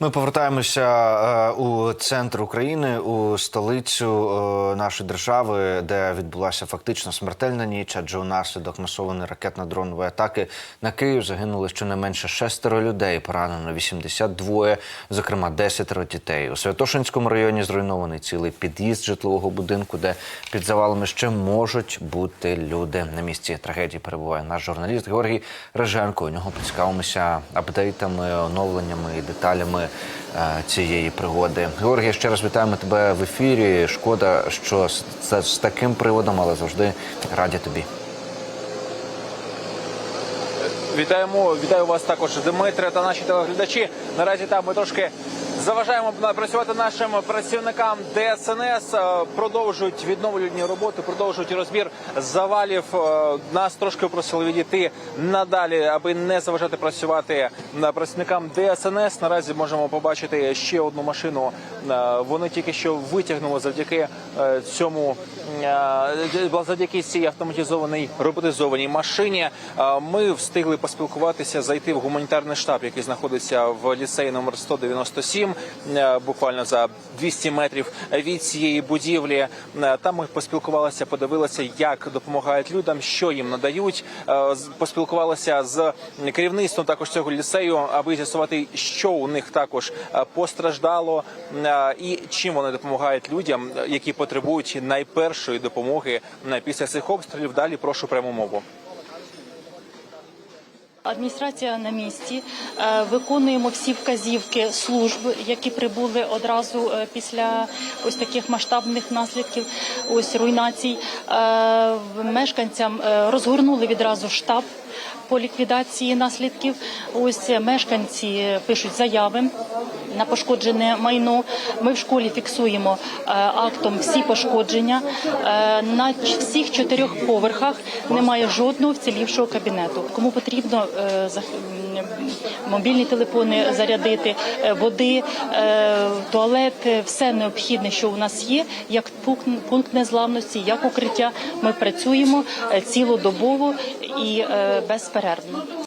Ми повертаємося е, у центр України, у столицю е, нашої держави, де відбулася фактично смертельна ніч, адже унаслідок масованої ракетно-дронової атаки на Київ загинули щонайменше шестеро людей, поранено 82, зокрема 10 дітей. У Святошинському районі зруйнований цілий під'їзд житлового будинку, де під завалами ще можуть бути люди. На місці трагедії перебуває наш журналіст Георгій Реженко. У нього поцікавимося апдейтами, оновленнями і деталями цієї пригоди. Георгій, ще раз вітаємо тебе в ефірі. Шкода, що це з, з таким приводом, але завжди раді тобі. Вітаємо, вітаю вас також, Дмитре та наші телеглядачі. Наразі там ми трошки заважаємо працювати нашим працівникам ДСНС. Е, Продовжують відновлювальні роботи, продовжують розбір завалів. Е, Нас трошки просили відійти надалі, аби не заважати працювати на працівникам ДСНС. Наразі можемо побачити ще одну машину. Е, Вони тільки що витягнули завдяки е, цьому е, завдяки цій автоматизованій роботизованій машині. е, Ми встигли поспілкуватися, зайти в гуманітарний штаб, який знаходиться в ліцеї номер 197, е, буквально за 200 метрів від цієї будівлі. Е, Там ми поспілкувалися, подивилися, як допомагають людям, що їм надають. Е, Поспілкувалися з керівництвом також цього ліцею, аби з'ясувати, що у них також е, постраждало е, і чим вони допомагають людям, е, які потребують найпершої допомоги е, після цих обстрілів. Далі прошу пряму мову. Адміністрація на місці. Е, Виконуємо всі вказівки служб, які прибули одразу е, після ось таких масштабних наслідків, ось руйнацій. Е, Мешканцям розгорнули відразу штаб по ліквідації наслідків. Ось мешканці пишуть заяви на пошкоджене майно. Ми в школі фіксуємо актом всі пошкодження. На всіх чотирьох поверхах немає жодного вцілівшого кабінету. Кому потрібно мобільні телефони зарядити, е, води, е, туалет, е, все необхідне, що у нас є, як пункт, незламності, як укриття. Ми працюємо е, цілодобово і е, безперервно.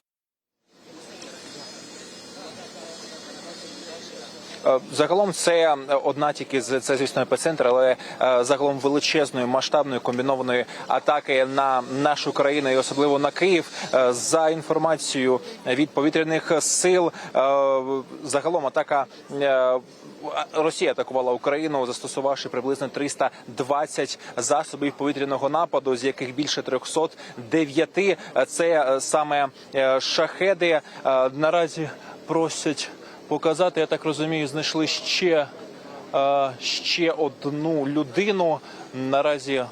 Загалом це одна тільки з це, звісно, епіцентр, але е, загалом величезної масштабної комбінованої атаки на нашу країну і особливо на Київ. Е, За інформацією від повітряних сил, е, загалом атака. е, Росія атакувала Україну, застосувавши приблизно 320 засобів повітряного нападу, з яких більше 309 – це е, саме е, шахеди. Е, Наразі просять показати. Я так розумію, знайшли ще, е, ще одну людину. Наразі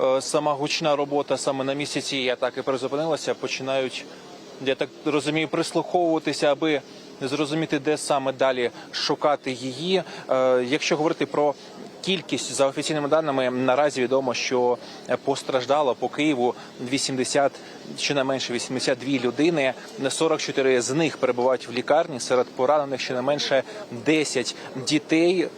е, сама гучна робота саме на місці цієї атаки призупинилася. Починають, я так розумію, прислуховуватися, аби зрозуміти, де саме далі шукати її. Е, Якщо говорити про кількість за офіційними даними, наразі відомо, що постраждало по Києву 80, щонайменше 82 людини. 44 з них перебувають в лікарні. Серед поранених щонайменше 10 дітей.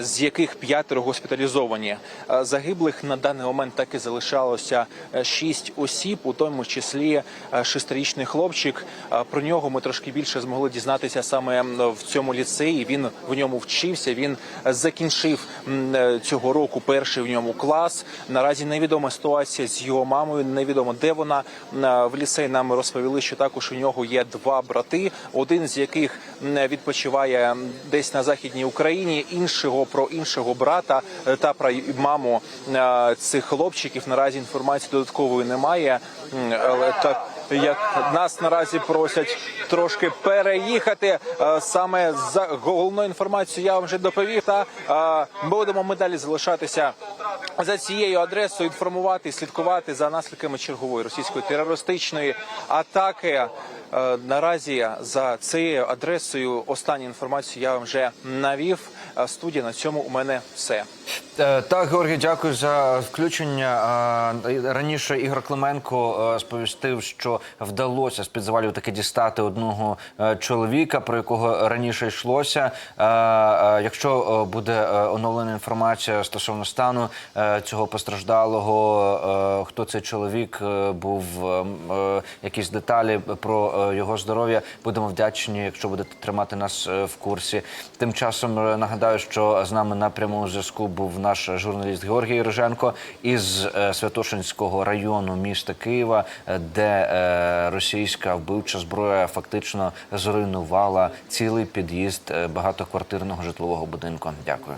З яких п'ятеро госпіталізовані загиблих на даний момент так і залишалося е, шість осіб, у тому числі е, шестирічний хлопчик. Про нього ми трошки більше змогли дізнатися саме в цьому ліцеї. Він в ньому вчився. Він закінчив е, цього року перший в ньому клас. Наразі невідома ситуація з його мамою. Невідомо де вона в ліцеї. Нам розповіли, що також у нього є два брати, один з яких відпочиває десь на західній Україні. Іншого про іншого брата е, та про маму е, цих хлопчиків. Наразі інформації додаткової немає. Але так як нас наразі просять трошки переїхати е, саме за головну інформацію я вам вже доповів. Та будемо ми далі залишатися за цією адресою, інформувати, слідкувати за наслідками чергової російської терористичної атаки. Е, Наразі за цією адресою останню інформацію я вам вже навів. Е, Студія на цьому у мене все. Е, Так, Георгій, дякую за включення. Раніше Ігор Клименко сповістив, що вдалося з-під завалів таки дістати одного чоловіка, про якого раніше йшлося. Якщо буде оновлена інформація стосовно стану цього постраждалого, е, хто цей чоловік е, був, е, е, якісь деталі про е, його здоров'я. Будемо вдячні, якщо будете тримати нас е, в курсі. Тим часом е, нагадаю, що з нами на прямому зв'язку був наш журналіст Георгій Риженко із е, Святошинського району міста Києва, е, де е, російська вбивча зброя фактично зруйнувала цілий під'їзд е, багатоквартирного житлового будинку. Дякую.